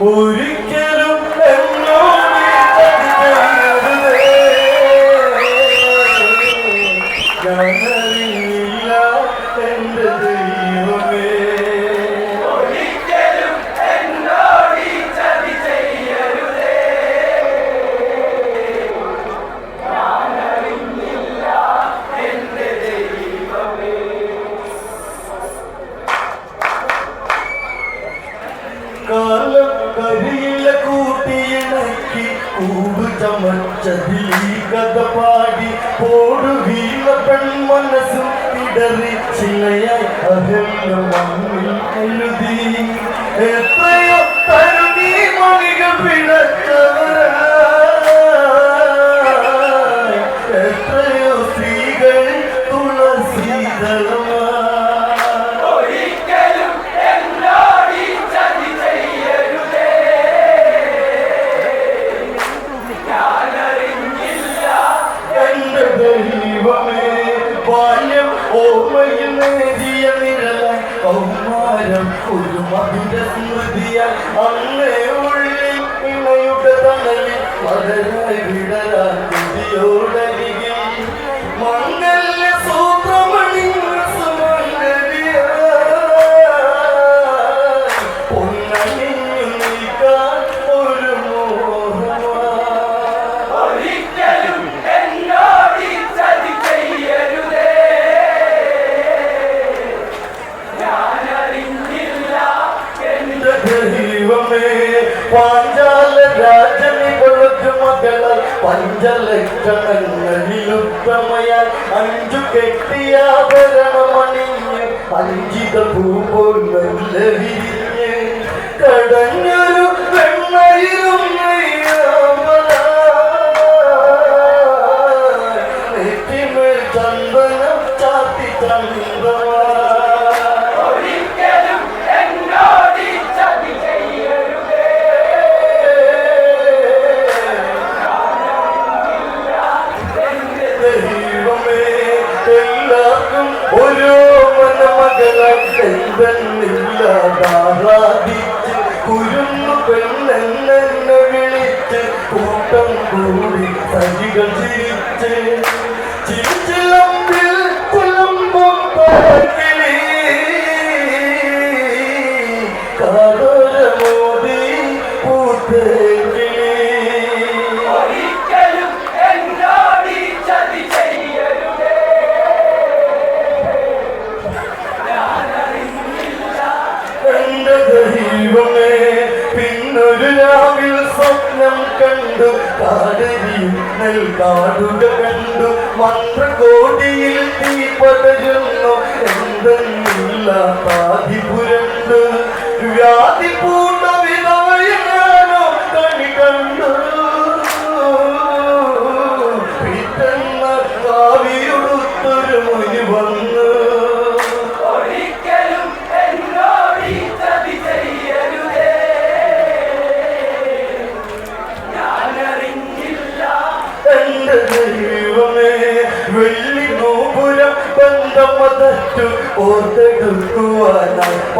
ഒരിക്കലും ഈ കഥ പാടി പോടു വീണ പെൺമനസ്സും ഇടറി ചിലയായി അകന്ന മണ്ണിൽ എഴുതി. എത്രയോ തരുണീ മണികൾ പിഴച്ചവരാ എത്രയോ സ്ത്രീകൾ തുളസീതളമാ സ്മൃതിയാൽ അങ്ങേ ഉള്ളിൽ ഇണയുടെ തണലിൽ. മലരായി വിടരാൻ കൊതിയോടരികിൽ പാഞ്ചാല രാജനികൾക്ക് മകള പഞ്ചലക്ഷണങ്ങളിലുത്തമയാൽ അഞ്ചു കെട്ടിയാഭരണമണിഞ്ഞ് അഞ്ചിത നല്ല വിരിഞ്ഞ്. കടഞ്ഞൊരു പെണ്ണയിലും മനമകളാറാധിച്ച് കുരുന്നു പെണ്ണെന്നെ വിളിച്ച് കൂട്ടം കൂടി സജികൾ ചിരിച്ച് കണ്ടു കാടരിയും നൽകാടുക കണ്ടു. മന്ത്രകോടിയിൽ തീ പടരുന്നു. എന്തെന്നില്ല പാതി പുരണ്ടു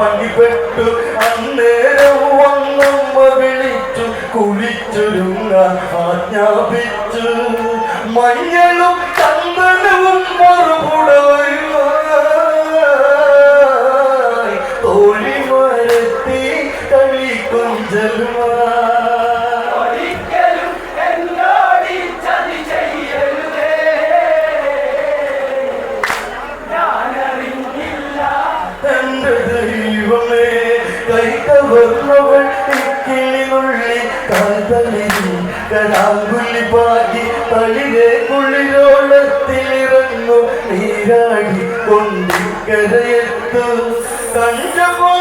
പണിപ്പെട്ടു അന്നേരം വന്നമ്മ വിളിച്ചു കുളിച്ചൊരുങ്ങ ആജ്ഞാപിച്ചു. മഞ്ഞളും ചന്ദനവും മറുപുടവയുമായി തോഴിമരത്തി കളിക്കും എന്റെ കരാങ്കുലി പാകി തളിരെ കുളിരോളത്തിലിറങ്ങു നീരാടി കൊണ്ടിക്കരയെത്തു. കഞ്ചപോണമല്ലേ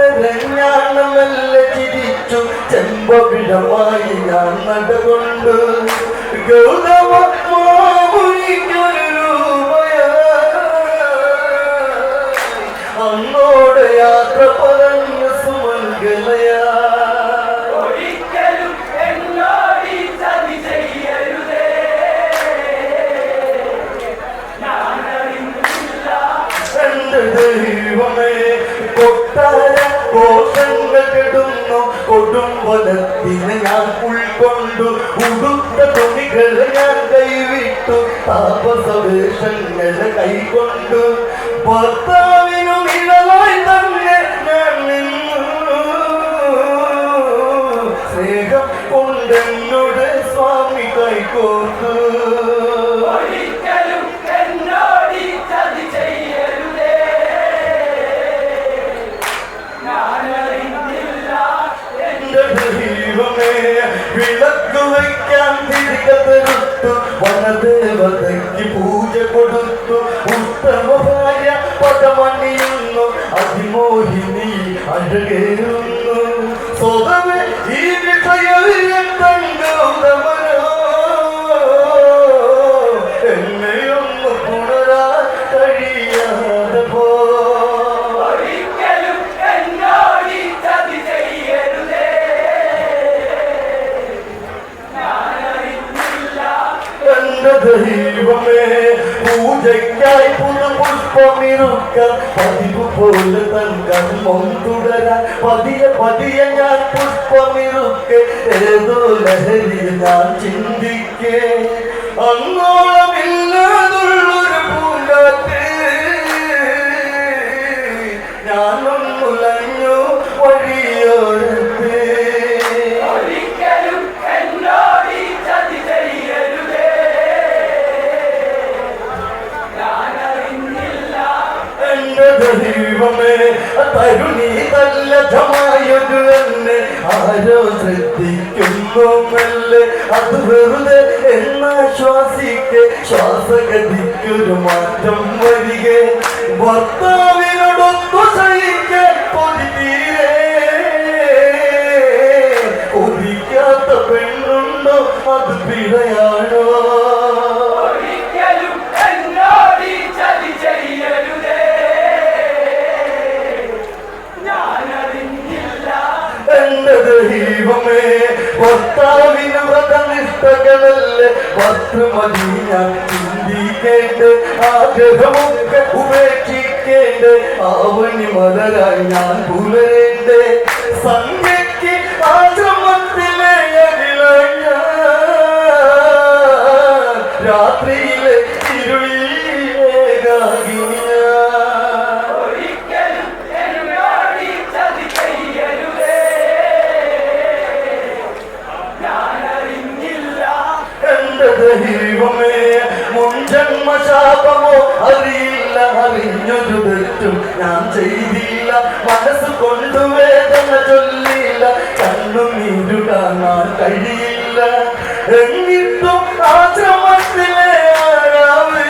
പൊന്നരഞ്ഞാണമെല്ല ചിരിച്ചു. ചെമ്പവിടമായി ഞാൻ നടകൊണ്ട് ഗൗതമ മാമുനിക്കൊരു അന്നോട് യാത്ര പറഞ്ഞ സുമംഗലയാ ദൈവമേ കൊടുംബലത്തിന് ഞാൻ ഉൾക്കൊണ്ടു. ഉടുത്ത തുണികളെ ഞാൻ കൈവിട്ടു. താപസവേഷങ്ങളെ കൈകൊണ്ടു. ഭർത്താവിനും ഇളവായി തന്നെ ഞാൻ നിന്നു. സ്നേഹം കൊണ്ടെന്നോട് സ്വാമി കൈകോർത്തു. ദൈവമേ വിളക്ക് വയ്ക്കാൻ തിരികെ തെരുത്തു. വനദേവതയ്ക്ക് പൂജ കൊടുത്തു. ഉത്തമ ഭാര്യ പദമണിയുന്നു. അതിമോഹിനി അഴകേറുന്നു. സ്വതമേ ഈ വിഷയവിലെ തങ്കൗതമനോ പൂജയ്ക്കായി പുതുപുഷ്പമിരുക്ക പതിവ് പോലെ കർമ്മം തുടരാൻ പതിയെ പതിയെ ഞാൻ പുഷ്പമിരുക്കെ ഏതോ ലഹരി ഞാൻ ചിന്തിക്കേ. അങ്ങോളമില്ലാതുള്ളൊരു പൂങ്കാറ്റ് ഞാനൊന്നുലഞ്ഞു ജമായൊരു എന്നെ ആരോ ശ്രദ്ധിക്കുന്നു മെല്ലെ അത് വെറുതെ എന്നാശ്വാസിക്കെ ശ്വാസഗതിക്കൊരു മാറ്റം വരികെ. ഭർത്താവിനോടൊത്തു ഞാൻ ചിന്തിക്കേണ്ട ആവണി മലരായി ഞാൻ പുലരേണ്ടേ സന്ധ്യയ്ക്ക് ആശ്രമത്തിലെ ശാപമോ അറിയില്ല അറിഞ്ഞൊരു തെറ്റും ഞാൻ ചെയ്തില്ല. മനസ്സ് കൊണ്ടു വേദന ചൊല്ലില്ല. കണ്ണുനീരു കാണാൻ കഴിയില്ല. എന്നിട്ടും ആശ്രമത്തിലെ ആരാവ്?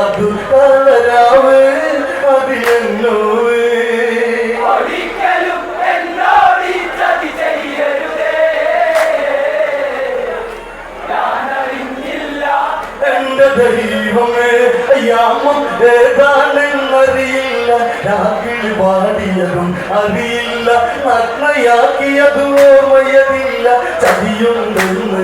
അതു തളരാവ്. അതിലെന്നോവേ ഒരിക്കലും ദൈവമേ അറിയില്ല. നഗ്നയാക്കിയതും ചതിയുണ്ടെന്ന്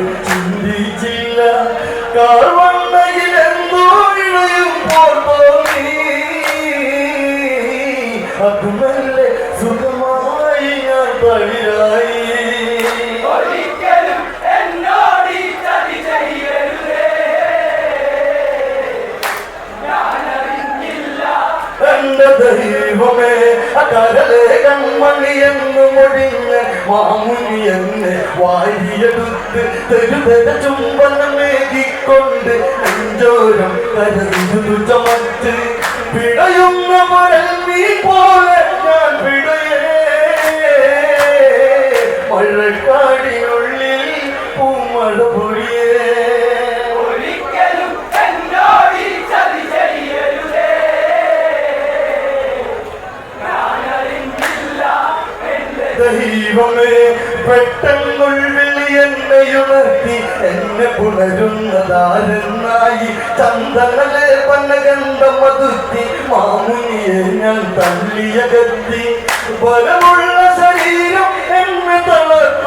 കൺമണി എന്ന് മൊഴിഞ്ഞ് മാമുനി എന്നെ വാരിയെടുത്ത് തെരുതര ചുംബനമേകിക്കൊണ്ട് നെഞ്ചോരം കരഞ്ഞു ചമച്ച്. പിടയുന്ന മഴൽ നീ പോലെ ഞാൻ മഴക്കാടിനുള്ളിൽ പെട്ടെന്നുള്ളിൽ എന്നെയുണർത്തി എന്നെ പുണരുന്നതാരെന്നായി ചന്ദനലെ പന്നഗന്ധം മതുത്തി മാമുനിയെ ഞാൻ തള്ളിയകത്തി ബലമുള്ള ശരീരം എന്നെ തളർത്തുന്നേ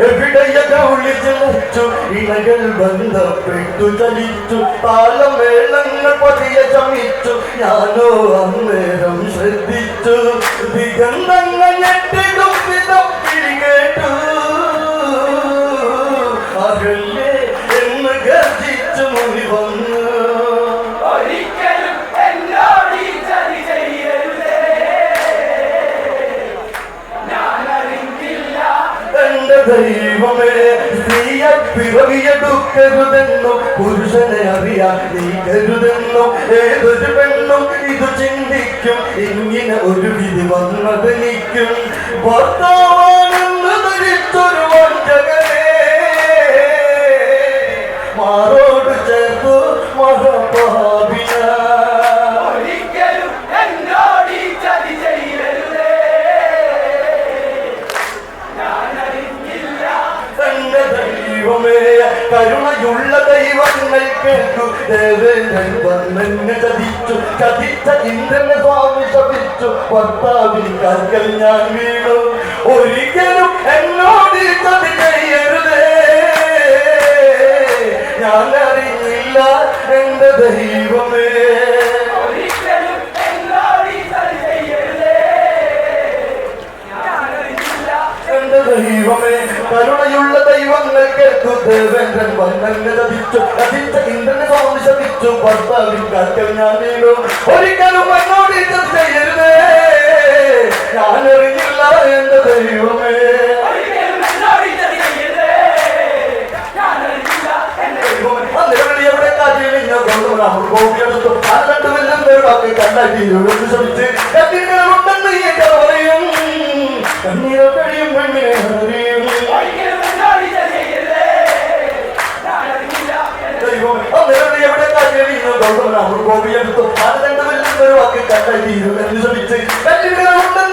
എവിടെയൊക്കെ വിളിച്ചു ഇണകൾ ബന്ധപ്പെട്ടു ചലിച്ചു താളമേളങ്ങൾ പതിയെ ചമിച്ചു ഞാനോ അന്നേരം ശ്രദ്ധിച്ചു. ദിഗന്ധങ്ങൾ ഞെട്ടിടും വിധം കിഴി ദൈവമേ സ്ത്രീയെ പിറവിയെടുക്കരുതെന്നും പുരുഷനെ അറിയാൻ നീ കരുതെന്നും ഏതൊരു പെണ്ണും ഇത് ചിന്തിക്കും. ഇങ്ങനെ ഒരു വിധി വന്നതെനിക്കും ഭർത്താവാണെന്ന് ധരിച്ചൊരു വഞ്ചകനെ. മാറോട് ചേർത്തു മഹാപാപിന കരുണയുള്ള ദൈവങ്ങൾ കേട്ടു. ദേവേന്ദ്രൻ വന്നെന്നെ ചതിച്ചു. ചതിച്ച ഇന്ദ്രനെ സ്വാമി ശപിച്ചു. ഭർത്താവിൻ കൽക്കൽ ഞാൻ വീണു. ഒരിക്കലും എന്നോട് ചതി ചെയ്യരുതേ. ഞാൻ അറിഞ്ഞില്ല എന്റെ ദൈവമേ. ദേവേന്ദ്രൻ വന്നങ്ങ് ചതിച്ചു ചതിച്ച ഇന്ദ്രനെ സ്വാമി ശപിച്ചു ഭർത്താവിൻ കാൽക്കൽ ഞാൻ വീണു ഒരിക്കലും എന്നോട് ഇത് ചെയ്യരുതേ ഞാൻ അറിഞ്ഞില്ല എന്റെ ദൈവമേ ഒരിക്കലും എന്നോട് ഈ കാര്യം ഗൗതമനാമർ ഗോപിയെടുത്തു അത് രണ്ടുപേരും ഒരു വാക്ക് കണ്ടായിരുന്നു എന്ന്